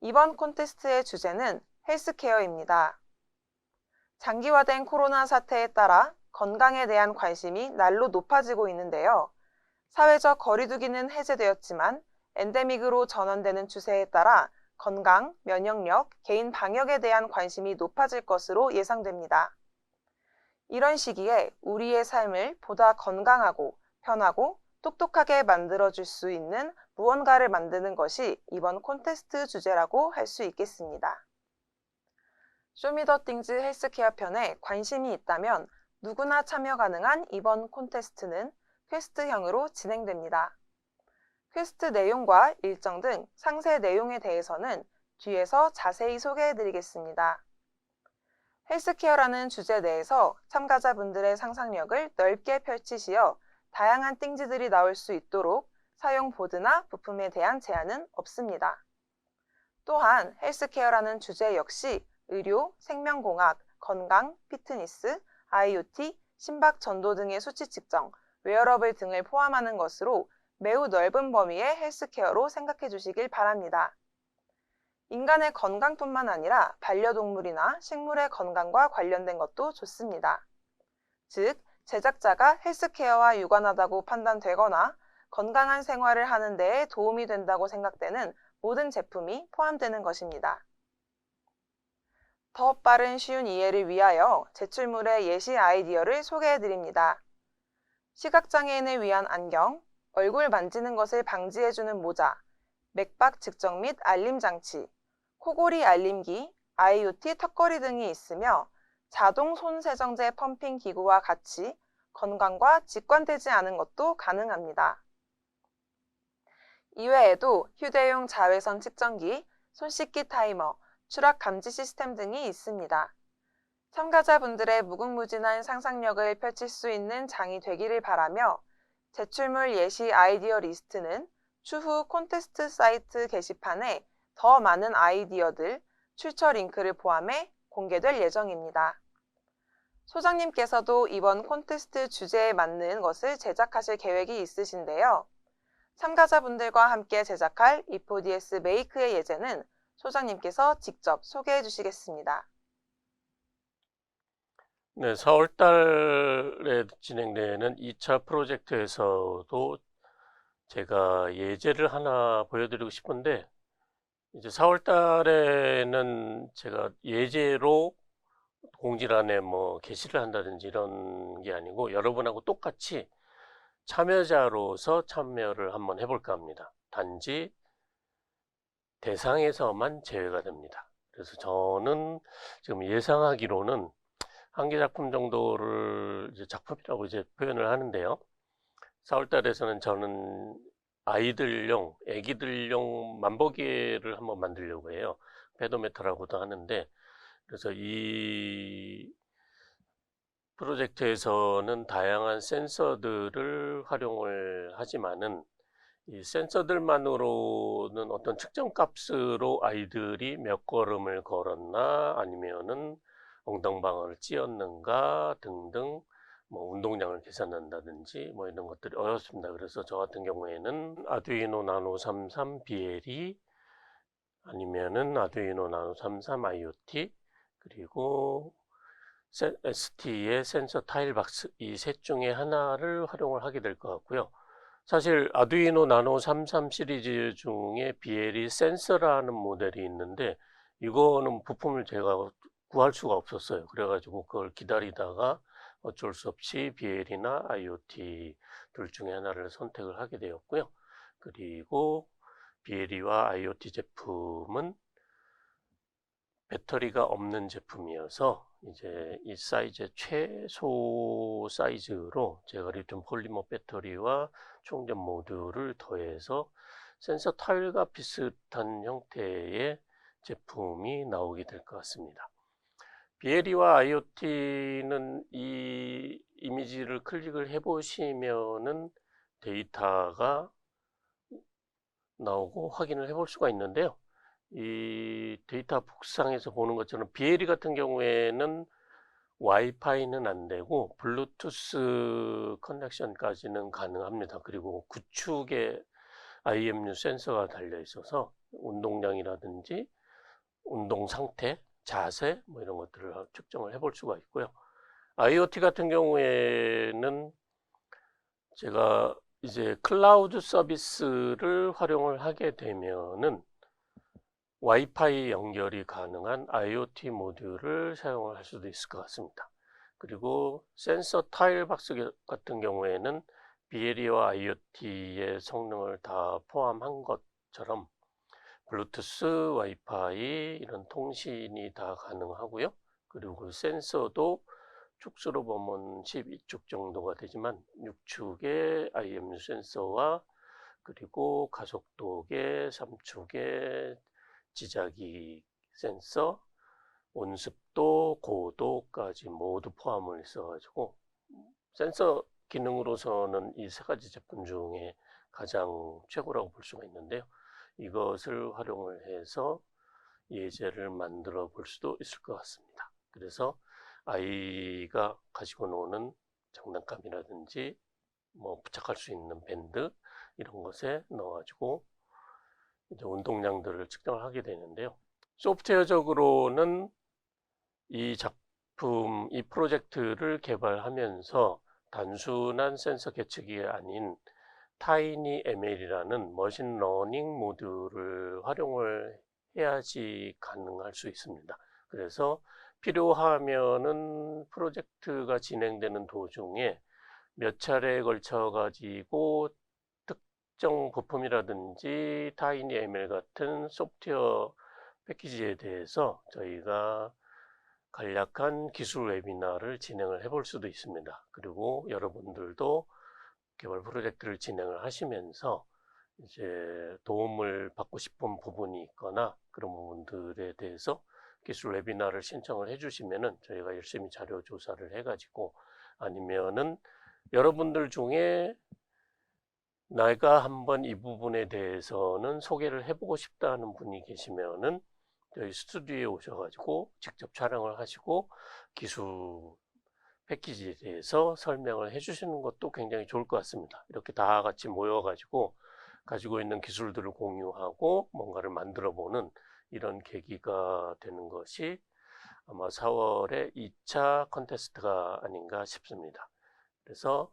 이번 콘테스트의 주제는 헬스케어입니다. 장기화된 코로나 사태에 따라 건강에 대한 관심이 날로 높아지고 있는데요. 사회적 거리두기는 해제되었지만 엔데믹으로 전환되는 추세에 따라 건강, 면역력, 개인 방역에 대한 관심이 높아질 것으로 예상됩니다. 이런 시기에 우리의 삶을 보다 건강하고 편하고 똑똑하게 만들어줄 수 있는 무언가를 만드는 것이 이번 콘테스트 주제라고 할 수 있겠습니다. 쇼미더띵즈 헬스케어 편에 관심이 있다면 누구나 참여 가능한 이번 콘테스트는 퀘스트형으로 진행됩니다. 퀘스트 내용과 일정 등 상세 내용에 대해서는 뒤에서 자세히 소개해 드리겠습니다. 헬스케어라는 주제 내에서 참가자분들의 상상력을 넓게 펼치시어 다양한 띵지들이 나올 수 있도록 사용 보드나 부품에 대한 제한은 없습니다. 또한 헬스케어라는 주제 역시 의료, 생명공학, 건강, 피트니스, IoT, 심박 전도 등의 수치 측정, 웨어러블 등을 포함하는 것으로 매우 넓은 범위의 헬스케어로 생각해 주시길 바랍니다. 인간의 건강뿐만 아니라 반려동물이나 식물의 건강과 관련된 것도 좋습니다. 즉, 제작자가 헬스케어와 유관하다고 판단되거나 건강한 생활을 하는 데에 도움이 된다고 생각되는 모든 제품이 포함되는 것입니다. 더 빠른 쉬운 이해를 위하여 제출물의 예시 아이디어를 소개해 드립니다. 시각장애인을 위한 안경, 얼굴 만지는 것을 방지해주는 모자, 맥박 측정 및 알림 장치, 코골이 알림기, IoT 턱걸이 등이 있으며 자동 손 세정제 펌핑 기구와 같이 건강과 직관되지 않은 것도 가능합니다. 이외에도 휴대용 자외선 측정기, 손 씻기 타이머, 추락 감지 시스템 등이 있습니다. 참가자분들의 무궁무진한 상상력을 펼칠 수 있는 장이 되기를 바라며 제출물 예시 아이디어 리스트는 추후 콘테스트 사이트 게시판에 더 많은 아이디어들, 출처 링크를 포함해 공개될 예정입니다. 소장님께서도 이번 콘테스트 주제에 맞는 것을 제작하실 계획이 있으신데요. 참가자분들과 함께 제작할 E4DS 메이크의 예제는 소장님께서 직접 소개해 주시겠습니다. 네, 4월 달에 진행되는 2차 프로젝트에서도 제가 예제를 하나 보여드리고 싶은데, 이제 4월 달에는 제가 예제로 공지란에 뭐 게시를 한다든지 이런 게 아니고 여러분하고 똑같이 참여자로서 참여를 한번 해볼까 합니다. 단지 대상에서만 제외가 됩니다. 그래서 저는 지금 예상하기로는 한 개 작품 정도를 이제 작품이라고 이제 표현을 하는데요. 4월 달에서는 저는 아이들용, 애기들용 만보기를 한번 만들려고 해요. 페도메터라고도 하는데, 그래서 이 프로젝트에서는 다양한 센서들을 활용을 하지만은 이 센서들만으로는 어떤 측정 값으로 아이들이 몇 걸음을 걸었나 아니면은 엉덩방아를 찧었는가 등등 뭐 운동량을 계산한다든지 뭐 이런 것들이 어렵습니다. 그래서 저 같은 경우에는 아두이노 나노 33 BLE 아니면은 아두이노 나노 33 IoT 그리고 ST의 센서 타일 박스 이 셋 중에 하나를 활용을 하게 될 것 같고요. 사실 아두이노 나노 33 시리즈 중에 BLE 센서라는 모델이 있는데 이거는 부품을 제가 구할 수가 없었어요. 그래가지고 그걸 기다리다가 어쩔 수 없이 BL이나 IoT 둘 중에 하나를 선택을 하게 되었고요. 그리고 BLE와 IoT 제품은 배터리가 없는 제품이어서 이제 이 사이즈의 최소 사이즈로 제가 리튬 폴리머 배터리와 충전 모듈을 더해서 센서 타일과 비슷한 형태의 제품이 나오게 될 것 같습니다. BLE와 IoT는 이 이미지를 클릭을 해 보시면은 데이터가 나오고 확인을 해 볼 수가 있는데요. 이 데이터 북상에서 보는 것처럼 BLE 같은 경우에는 와이파이는 안 되고 블루투스 커넥션까지는 가능합니다. 그리고 구축에 IMU 센서가 달려 있어서 운동량이라든지 운동 상태, 자세 뭐 이런 것들을 측정을 해볼 수가 있고요. IoT 같은 경우에는 제가 이제 클라우드 서비스를 활용을 하게 되면은 와이파이 연결이 가능한 IoT 모듈을 사용을 할 수도 있을 것 같습니다. 그리고 센서 타일 박스 같은 경우에는 비에리와 IoT의 성능을 다 포함한 것처럼 블루투스, 와이파이 이런 통신이 다 가능하고요. 그리고 그 센서도 축수로 보면 12축 정도가 되지만 6축의 IMU 센서와 그리고 가속도계 3축의 지자기 센서, 온습도, 고도까지 모두 포함을 있어가지고 센서 기능으로서는 이 세 가지 제품 중에 가장 최고라고 볼 수가 있는데요. 이것을 활용을 해서 예제를 만들어 볼 수도 있을 것 같습니다. 그래서 아이가 가지고 노는 장난감이라든지 뭐 부착할 수 있는 밴드 이런 것에 넣어가지고 이제 운동량들을 측정을 하게 되는데요. 소프트웨어적으로는 이 작품, 이 프로젝트를 개발하면서 단순한 센서 계측이 아닌 타이니 ML이라는 머신 러닝 모듈을 활용을 해야지 가능할 수 있습니다. 그래서 필요하면은 프로젝트가 진행되는 도중에 몇 차례에 걸쳐 가지고 특정 부품이라든지 타이니 ML 같은 소프트웨어 패키지에 대해서 저희가 간략한 기술 웨비나를 진행을 해볼 수도 있습니다. 그리고 여러분들도 개발 프로젝트를 진행을 하시면서 이제 도움을 받고 싶은 부분이 있거나 그런 부분들에 대해서 기술 웨비나를 신청을 해주시면은 저희가 열심히 자료 조사를 해가지고 아니면은 여러분들 중에 내가 한번 이 부분에 대해서는 소개를 해보고 싶다는 분이 계시면은 저희 스튜디오에 오셔가지고 직접 촬영을 하시고 기술 패키지에 대해서 설명을 해주시는 것도 굉장히 좋을 것 같습니다. 이렇게 다 같이 모여가지고 가지고 있는 기술들을 공유하고 뭔가를 만들어 보는 이런 계기가 되는 것이 아마 4월에 2차 컨테스트가 아닌가 싶습니다. 그래서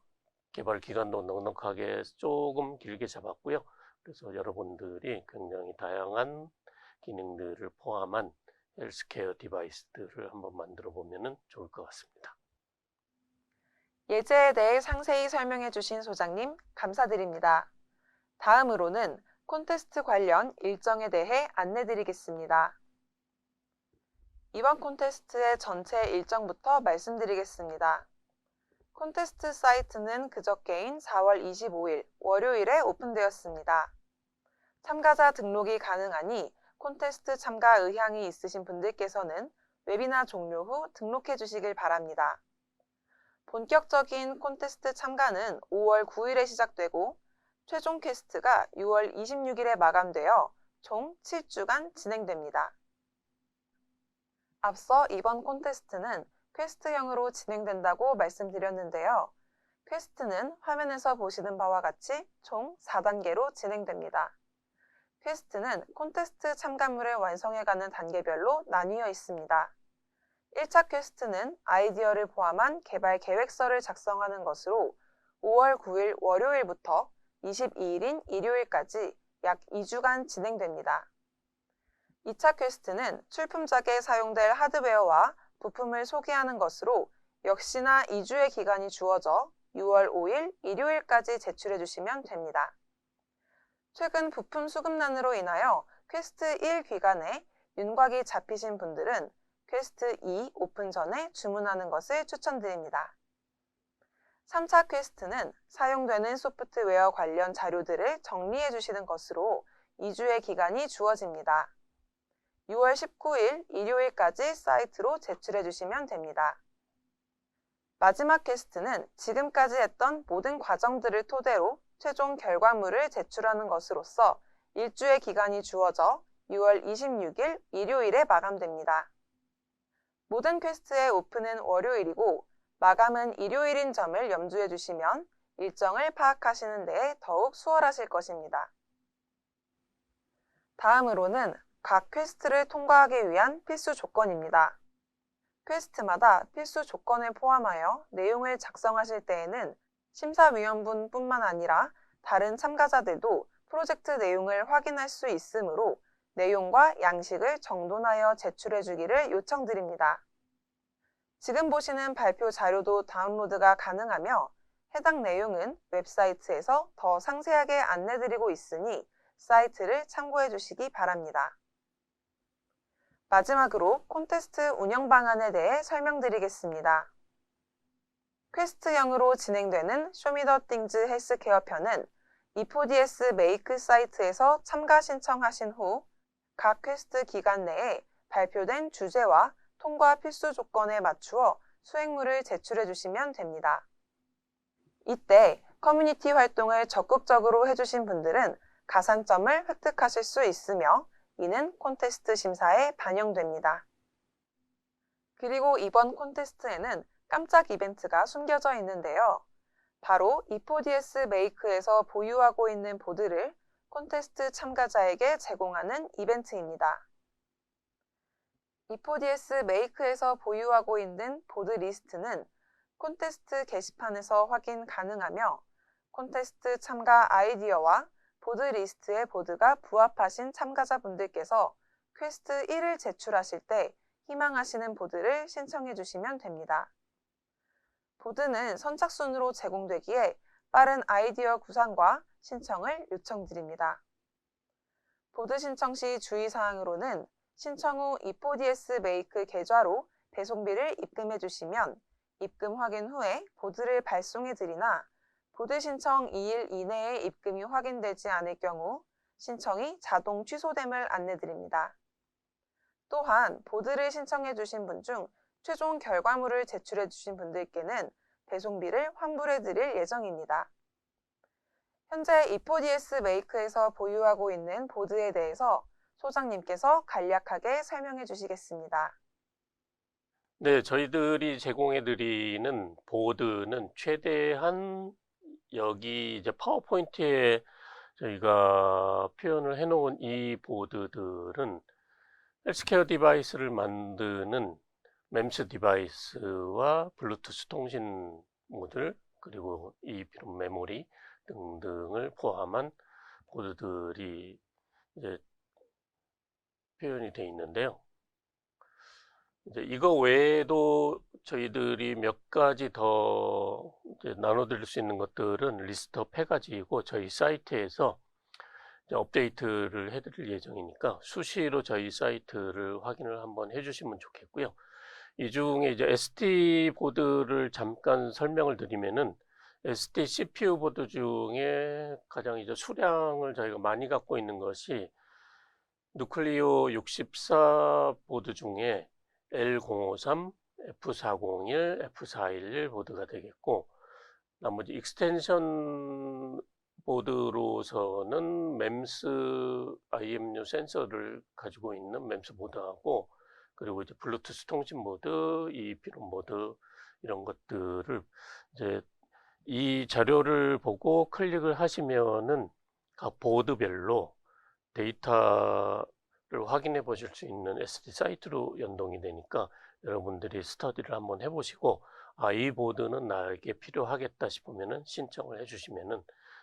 개발 기간도 넉넉하게 조금 길게 잡았고요. 그래서 여러분들이 굉장히 다양한 기능들을 포함한 헬스케어 디바이스들을 한번 만들어 보면 좋을 것 같습니다. 예제에 대해 상세히 설명해 주신 소장님 감사드립니다. 다음으로는 콘테스트 관련 일정에 대해 안내 드리겠습니다. 이번 콘테스트의 전체 일정부터 말씀드리겠습니다. 콘테스트 사이트는 그저께인 4월 25일 월요일에 오픈되었습니다. 참가자 등록이 가능하니 콘테스트 참가 의향이 있으신 분들께서는 웨비나 종료 후 등록해 주시길 바랍니다. 본격적인 콘테스트 참가는 5월 9일에 시작되고 최종 퀘스트가 6월 26일에 마감되어 총 7주간 진행됩니다. 앞서 이번 콘테스트는 퀘스트형으로 진행된다고 말씀드렸는데요. 퀘스트는 화면에서 보시는 바와 같이 총 4단계로 진행됩니다. 퀘스트는 콘테스트 참가물을 완성해가는 단계별로 나뉘어 있습니다. 1차 퀘스트는 아이디어를 포함한 개발 계획서를 작성하는 것으로 5월 9일 월요일부터 22일인 일요일까지 약 2주간 진행됩니다. 2차 퀘스트는 출품작에 사용될 하드웨어와 부품을 소개하는 것으로 역시나 2주의 기간이 주어져 6월 5일 일요일까지 제출해 주시면 됩니다. 최근 부품 수급난으로 인하여 퀘스트 1 기간에 윤곽이 잡히신 분들은 퀘스트 2 오픈 전에 주문하는 것을 추천드립니다. 3차 퀘스트는 사용되는 소프트웨어 관련 자료들을 정리해 주시는 것으로 2주의 기간이 주어집니다. 6월 19일 일요일까지 사이트로 제출해 주시면 됩니다. 마지막 퀘스트는 지금까지 했던 모든 과정들을 토대로 최종 결과물을 제출하는 것으로서 일주의 기간이 주어져 6월 26일 일요일에 마감됩니다. 모든 퀘스트의 오픈은 월요일이고 마감은 일요일인 점을 염두해 주시면 일정을 파악하시는 데에 더욱 수월하실 것입니다. 다음으로는 각 퀘스트를 통과하기 위한 필수 조건입니다. 퀘스트마다 필수 조건을 포함하여 내용을 작성하실 때에는 심사위원분 뿐만 아니라 다른 참가자들도 프로젝트 내용을 확인할 수 있으므로 내용과 양식을 정돈하여 제출해 주기를 요청드립니다. 지금 보시는 발표 자료도 다운로드가 가능하며 해당 내용은 웹사이트에서 더 상세하게 안내드리고 있으니 사이트를 참고해 주시기 바랍니다. 마지막으로 콘테스트 운영 방안에 대해 설명드리겠습니다. 퀘스트형으로 진행되는 쇼미더띵즈 헬스케어 편은 E4DS 메이크 사이트에서 참가 신청하신 후 각 퀘스트 기간 내에 발표된 주제와 통과 필수 조건에 맞추어 수행물을 제출해 주시면 됩니다. 이때 커뮤니티 활동을 적극적으로 해주신 분들은 가산점을 획득하실 수 있으며 이는 콘테스트 심사에 반영됩니다. 그리고 이번 콘테스트에는 깜짝 이벤트가 숨겨져 있는데요. 바로 E4DS 메이크에서 보유하고 있는 보드를 콘테스트 참가자에게 제공하는 이벤트입니다. E4DS 메이크에서 보유하고 있는 보드 리스트는 콘테스트 게시판에서 확인 가능하며 콘테스트 참가 아이디어와 보드 리스트의 보드가 부합하신 참가자분들께서 퀘스트 1을 제출하실 때 희망하시는 보드를 신청해 주시면 됩니다. 보드는 선착순으로 제공되기에 빠른 아이디어 구상과 신청을 요청드립니다. 보드 신청 시 주의사항으로는 신청 후 E4DS 메이크 계좌로 배송비를 입금해 주시면 입금 확인 후에 보드를 발송해 드리나 보드 신청 2일 이내에 입금이 확인되지 않을 경우 신청이 자동 취소됨을 안내드립니다. 또한 보드를 신청해 주신 분 중 최종 결과물을 제출해 주신 분들께는 배송비를 환불해 드릴 예정입니다. 현재 E4DS 메이크에서 보유하고 있는 보드에 대해서 소장님께서 간략하게 설명해 주시겠습니다. 네, 저희들이 제공해 드리는 보드는 최대한 여기 이제 파워포인트에 저희가 표현을 해 놓은 이 보드들은 헬스케어 디바이스를 만드는 멤스 디바이스와 블루투스 통신 모듈 그리고 이 비록 메모리 등등을 포함한 보드들이 이제 표현이 되어 있는데요. 이제 이거 외에도 저희들이 몇 가지 더 나눠드릴 수 있는 것들은 리스트업 해가지고 저희 사이트에서 업데이트를 해드릴 예정이니까 수시로 저희 사이트를 확인을 한번 해주시면 좋겠고요. 이 중에 이제 SD 보드를 잠깐 설명을 드리면은 SD CPU 보드 중에 가장 이제 수량을 저희가 많이 갖고 있는 것이 누클리오 64 보드 중에 L053, F401, F411 보드가 되겠고 나머지 익스텐션 보드로서는 멤스 IMU 센서를 가지고 있는 멤스 보드하고 그리고 이제 블루투스 통신 보드, 이 비록 보드 이런 것들을 이제 이 자료를 보고 클릭을 하시면은 각 보드별로 데이터를 확인해 보실 수 있는 SD 사이트로 연동이 되니까 여러분들이 스터디를 한번 해보시고 아, 이 보드는 나에게 필요하겠다 싶으면은 신청을 해주시면은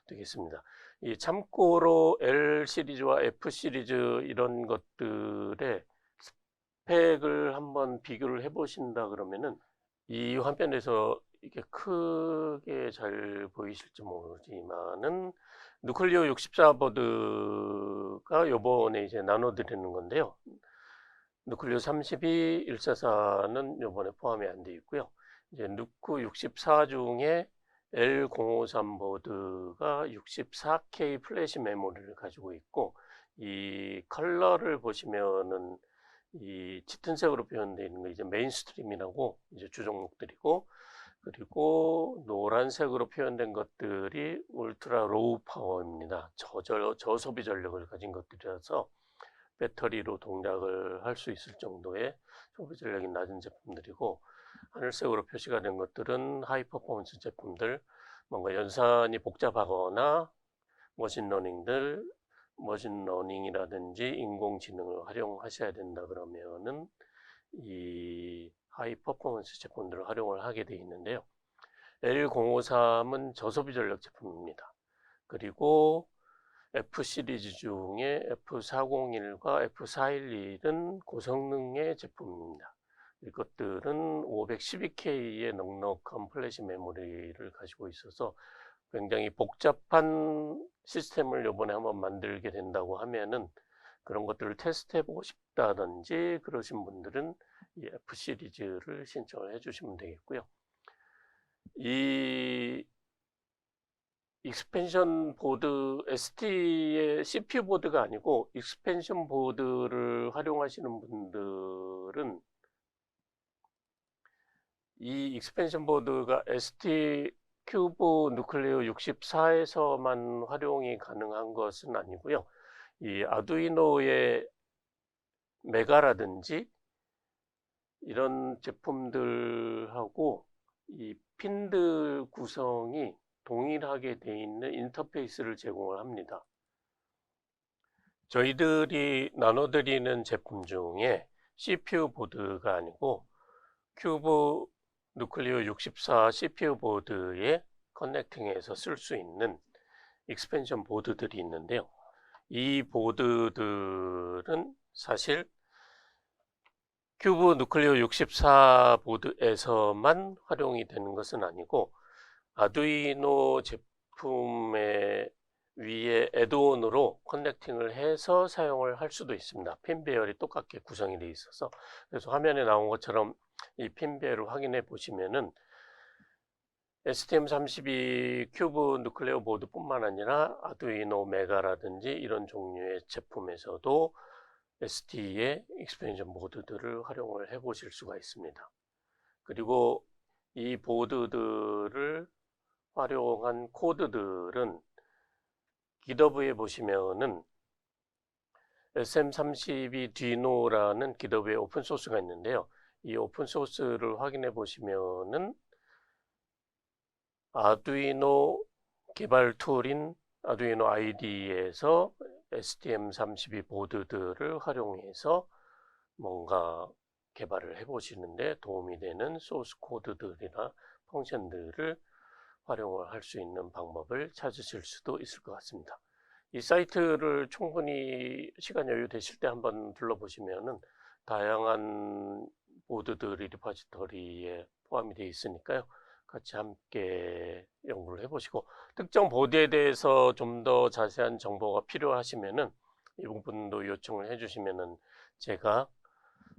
되겠습니다. 이 참고로 L 시리즈와 F 시리즈 이런 것들의 스펙을 한번 비교를 해보신다 그러면은 이 화면에서 이게 크게 잘 보이실지 모르지만은 누클리오 64 보드가 요번에 이제 나눠드리는 건데요. 누클리오 32, 144는 요번에 포함이 안 되어 있고요. 이제 누크 64 중에 L053 보드가 64K 플래시 메모리를 가지고 있고 이 컬러를 보시면은 이 짙은색으로 표현되어 있는 거 이제 메인스트림이라고 이제 주종목들이고 그리고 노란색으로 표현된 것들이 울트라 로우 파워입니다. 저절 저소비 전력을 가진 것들이라서 배터리로 동작을 할 수 있을 정도의 소비 전력이 낮은 제품들이고 하늘색으로 표시가 된 것들은 하이 퍼포먼스 제품들 뭔가 연산이 복잡하거나 머신러닝들 머신 러닝이라든지 인공지능을 활용하셔야 된다 그러면은 이 하이 퍼포먼스 제품들을 활용을 하게 되어 있는데요. L053은 저소비 전력 제품입니다. 그리고 F 시리즈 중에 F401과 F411은 고성능의 제품입니다. 이것들은 512K의 넉넉한 플래시 메모리를 가지고 있어서 굉장히 복잡한 시스템을 이번에 한번 만들게 된다고 하면은 그런 것들을 테스트해 보고 싶다든지 그러신 분들은 이 F 시리즈를 신청을 해 주시면 되겠고요. 이 익스펜션 보드 ST의 CPU 보드가 아니고 익스펜션 보드를 활용하시는 분들은 이 익스펜션 보드가 ST 큐브 누클레오 64에서만 활용이 가능한 것은 아니고요. 이 아두이노의 메가라든지 이런 제품들하고 이 핀들 구성이 동일하게 되어 있는 인터페이스를 제공을 합니다. 저희들이 나눠드리는 제품 중에 CPU 보드가 아니고 큐브 누클리오 64 CPU 보드에 커넥팅해서 쓸 수 있는 익스펜션 보드들이 있는데요. 이 보드들은 사실 큐브 누클리오 64 보드에서만 활용이 되는 것은 아니고 아두이노 제품의 위에 애드온으로 커넥팅을 해서 사용을 할 수도 있습니다. 핀 배열이 똑같게 구성이 되어 있어서 그래서 화면에 나온 것처럼 이 핀 배열을 확인해 보시면은 STM32 큐브 누클레오 보드뿐만 아니라 아두이노 메가라든지 이런 종류의 제품에서도 ST의 익스펜션 보드들을 활용을 해 보실 수가 있습니다. 그리고 이 보드들을 활용한 코드들은 기더브에 보시면은 SM32 디노라는 기더브의 오픈 소스가 있는데요. 이 오픈 소스를 확인해 보시면은 아두이노 개발 툴인 아두이노 ID에서 STM32 보드들을 활용해서 뭔가 개발을 해 보시는데 도움이 되는 소스 코드들이나 펑션들을 활용을 할 수 있는 방법을 찾으실 수도 있을 것 같습니다. 이 사이트를 충분히 시간 여유 되실 때 한번 둘러보시면은 다양한 보드들이 리퍼지터리에 포함이 되어 있으니까요. 같이 함께 연구를 해보시고 특정 보드에 대해서 좀 더 자세한 정보가 필요하시면은 이 부분도 요청을 해주시면은 제가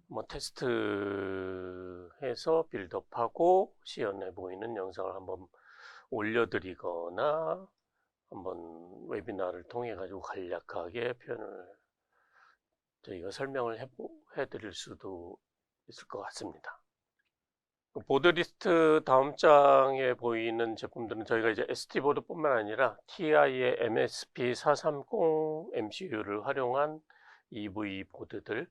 뭐 테스트해서 빌드업하고 시연해 보이는 영상을 한번 올려드리거나 한번 웨비나를 통해 가지고 간략하게 표현을 저희가 설명을 해보, 해드릴 수도 있을 것 같습니다. 그 보드 리스트 다음 장에 보이는 제품들은 저희가 이제 ST 보드뿐만 아니라 TI의 MSP430 MCU를 활용한 EV 보드들,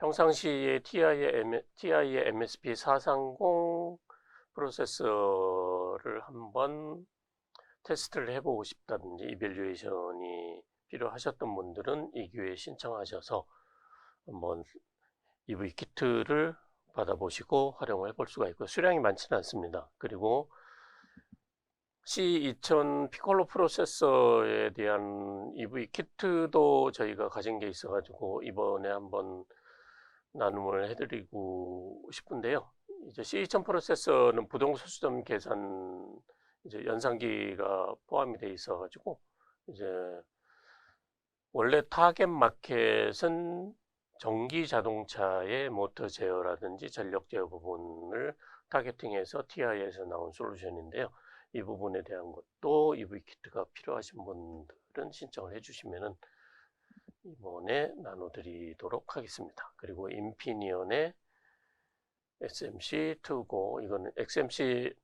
평상시에 TI의, M, TI의 MSP430 프로세서를 한번 테스트를 해보고 싶다든지 이밸류에이션이 필요하셨던 분들은 이 기회에 신청하셔서 한번 EV 키트를 받아보시고 활용을 해볼 수가 있고 수량이 많지는 않습니다. 그리고 C2000 피콜로 프로세서에 대한 EV 키트도 저희가 가진 게 있어가지고 이번에 한번 나눔을 해드리고 싶은데요. 이제 C2000 프로세서는 부동 소수점 계산 이제 연산기가 포함이 돼 있어가지고 이제 원래 타겟 마켓은 전기 자동차의 모터 제어라든지 전력 제어 부분을 타겟팅해서 TI에서 나온 솔루션인데요. 이 부분에 대한 것도 EV 키트가 필요하신 분들은 신청을 해주시면은 이번에 나눠드리도록 하겠습니다. 그리고 인피니언의 SMC2고 이거는 XMC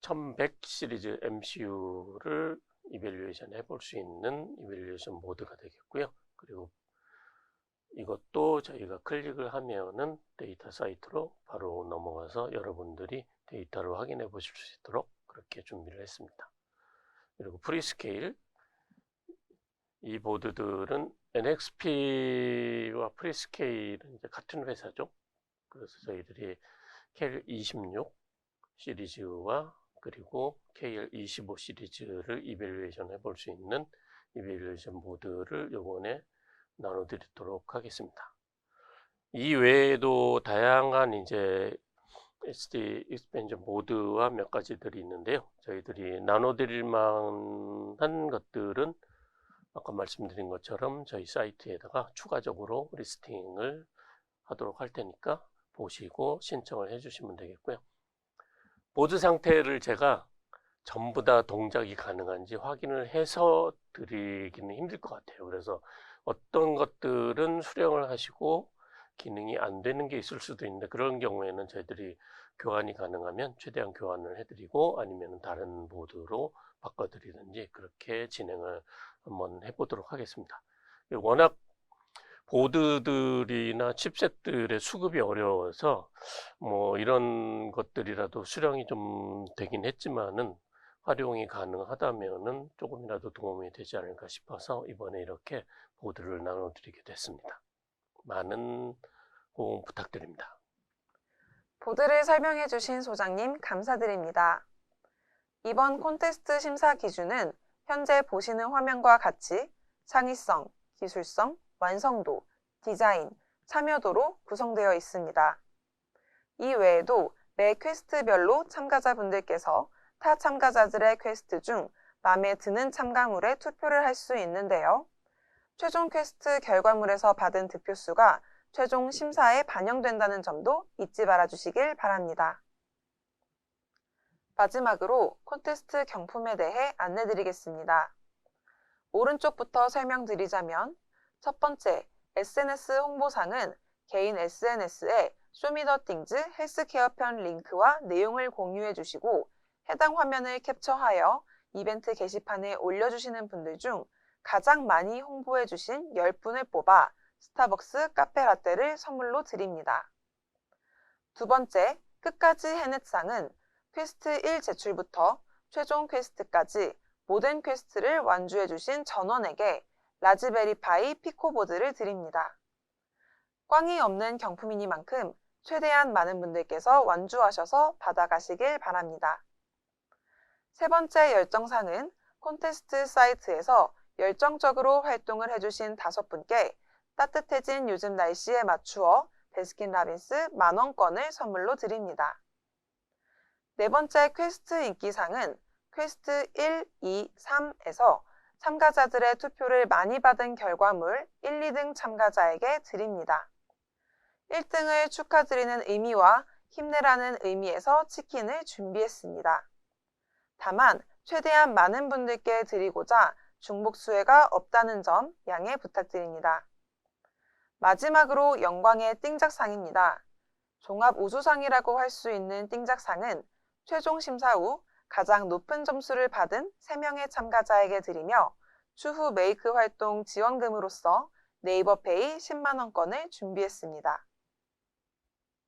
1100 시리즈 MCU를 이밸류에이션 해볼 수 있는 이밸류에이션 모드가 되겠고요. 그리고 이것도 저희가 클릭을 하면은 데이터 사이트로 바로 넘어가서 여러분들이 데이터를 확인해 보실 수 있도록 그렇게 준비를 했습니다. 그리고 프리스케일 이 보드들은 NXP와 프리스케일은 이제 같은 회사죠. 그래서 저희들이 KL26 시리즈와 그리고 KL25 시리즈를 이벨루에이션 해볼 수 있는 이벨루에이션 보드를 요번에 나눠드리도록 하겠습니다. 이 외에도 다양한 이제 SD 익스펜션 보드와 몇 가지들이 있는데요. 저희들이 나눠드릴 만한 것들은 아까 말씀드린 것처럼 저희 사이트에다가 추가적으로 리스팅을 하도록 할 테니까 보시고 신청을 해주시면 되겠고요. 보드 상태를 제가 전부 다 동작이 가능한지 확인을 해서 드리기는 힘들 것 같아요. 그래서 어떤 것들은 수령을 하시고 기능이 안 되는 게 있을 수도 있는데 그런 경우에는 저희들이 교환이 가능하면 최대한 교환을 해드리고 아니면 다른 보드로 바꿔드리든지 그렇게 진행을 한번 해보도록 하겠습니다. 워낙 보드들이나 칩셋들의 수급이 어려워서 뭐 이런 것들이라도 수령이 좀 되긴 했지만은 활용이 가능하다면은 조금이라도 도움이 되지 않을까 싶어서 이번에 이렇게 보드를 나눠드리게 됐습니다. 많은 호응 부탁드립니다. 보드를 설명해 주신 소장님 감사드립니다. 이번 콘테스트 심사 기준은 현재 보시는 화면과 같이 창의성, 기술성, 완성도, 디자인, 참여도로 구성되어 있습니다. 이 외에도 매 퀘스트별로 참가자분들께서 타 참가자들의 퀘스트 중 마음에 드는 참가물에 투표를 할 수 있는데요. 최종 퀘스트 결과물에서 받은 득표수가 최종 심사에 반영된다는 점도 잊지 말아 주시길 바랍니다. 마지막으로 콘테스트 경품에 대해 안내 드리겠습니다. 오른쪽부터 설명드리자면 첫 번째, SNS 홍보상은 개인 SNS에 쇼미더띵즈 헬스케어 편 링크와 내용을 공유해 주시고 해당 화면을 캡처하여 이벤트 게시판에 올려주시는 분들 중 가장 많이 홍보해 주신 10분을 뽑아 스타벅스 카페 라떼를 선물로 드립니다. 두 번째, 끝까지 해넷상은 퀘스트 1 제출부터 최종 퀘스트까지 모든 퀘스트를 완주해 주신 전원에게 라즈베리파이 피코보드를 드립니다. 꽝이 없는 경품이니만큼 최대한 많은 분들께서 완주하셔서 받아가시길 바랍니다. 세 번째 열정상은 콘테스트 사이트에서 열정적으로 활동을 해주신 다섯 분께 따뜻해진 요즘 날씨에 맞추어 베스킨 라빈스 만원권을 선물로 드립니다. 네 번째 퀘스트 인기상은 퀘스트 1, 2, 3에서 참가자들의 투표를 많이 받은 결과물 1, 2등 참가자에게 드립니다. 1등을 축하드리는 의미와 힘내라는 의미에서 치킨을 준비했습니다. 다만 최대한 많은 분들께 드리고자 중복 수혜가 없다는 점 양해 부탁드립니다. 마지막으로 영광의 띵작상입니다. 종합 우수상이라고 할 수 있는 띵작상은 최종 심사 후 가장 높은 점수를 받은 3명의 참가자에게 드리며 추후 메이크 활동 지원금으로서 네이버 페이 10만원권을 준비했습니다.